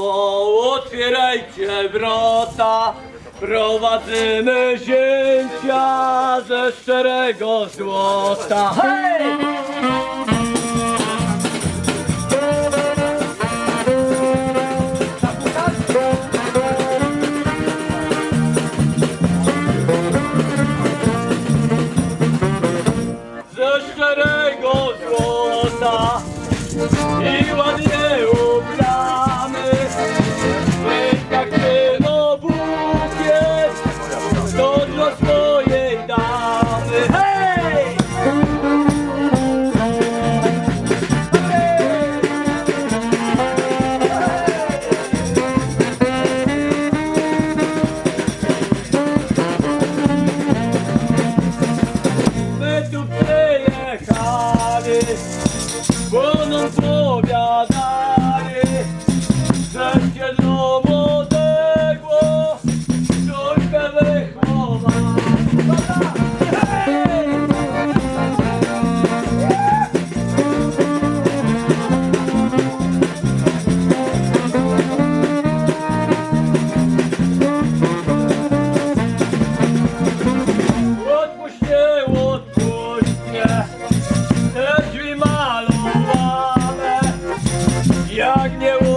brawo, otwierajcie wrota. Prowadzimy zięcia ze szczerego złota. Hej! Ze szczerego złota i ładnie Бо нам победа. Jak nie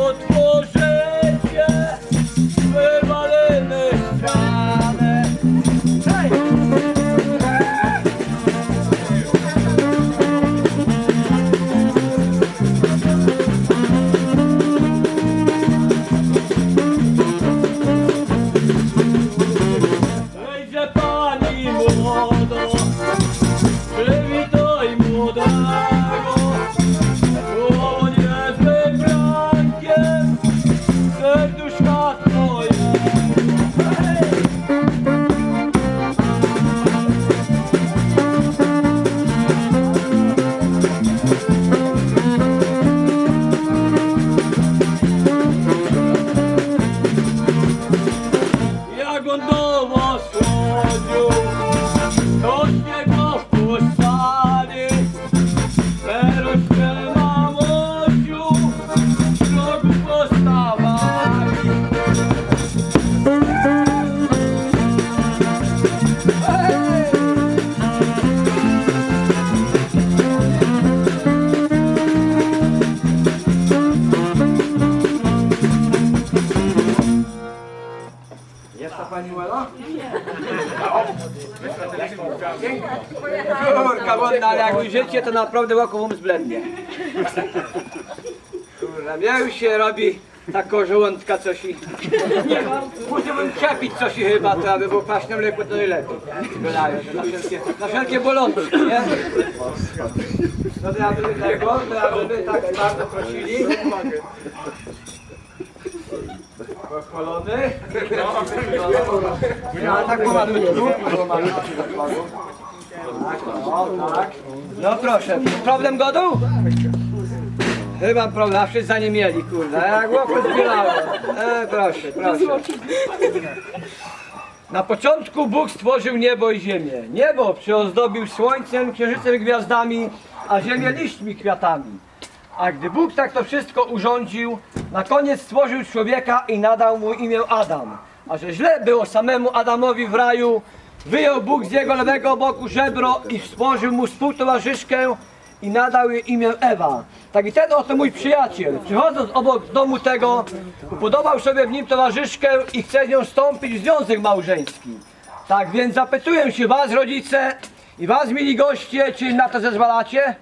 Kurka wodna, ale jak ujrzycie, to naprawdę wam zblednie. Kurwa, mnie już się robi taka żołądka coś i... Musimy przepić coś i chyba, to aby było kwaśne mleko to najlepiej. Wydaje na wszelkie, na wszelkie bolączki, nie? No to ja bym tego, to ja bym tak bardzo prosili. Pochwalony. No, a tak pomalutku. Tak, no, tak. No proszę, problem godu? Chyba problem, a wszyscy za nie mieli, kurde. Jak łopy zbielałem. E, proszę, proszę. Na początku Bóg stworzył niebo i ziemię. Niebo przyozdobił słońcem, księżycem i gwiazdami, a ziemię liśćmi kwiatami. A gdy Bóg tak to wszystko urządził, na koniec stworzył człowieka i nadał mu imię Adam. A że źle było samemu Adamowi w raju, wyjął Bóg z jego lewego boku żebro i stworzył mu współtowarzyszkę i nadał jej imię Ewa. Tak i ten oto mój przyjaciel, przychodząc obok domu tego, upodobał sobie w nim towarzyszkę i chce z nią wstąpić w związek małżeński. Tak więc zapytuję się was, rodzice, i was, mili goście, czy na to zezwalacie?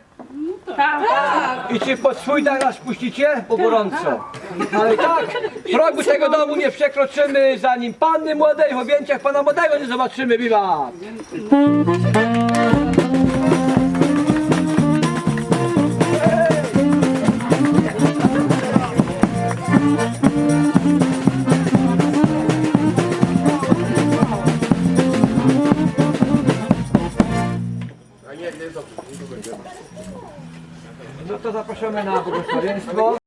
I czy pod swój dach nas puścicie? Po gorąco. Ale i tak, progu tego domu nie przekroczymy, zanim panny młodej w objęciach pana młodego nie zobaczymy. Wiwat! No to zapraszamy na błogosławieństwo.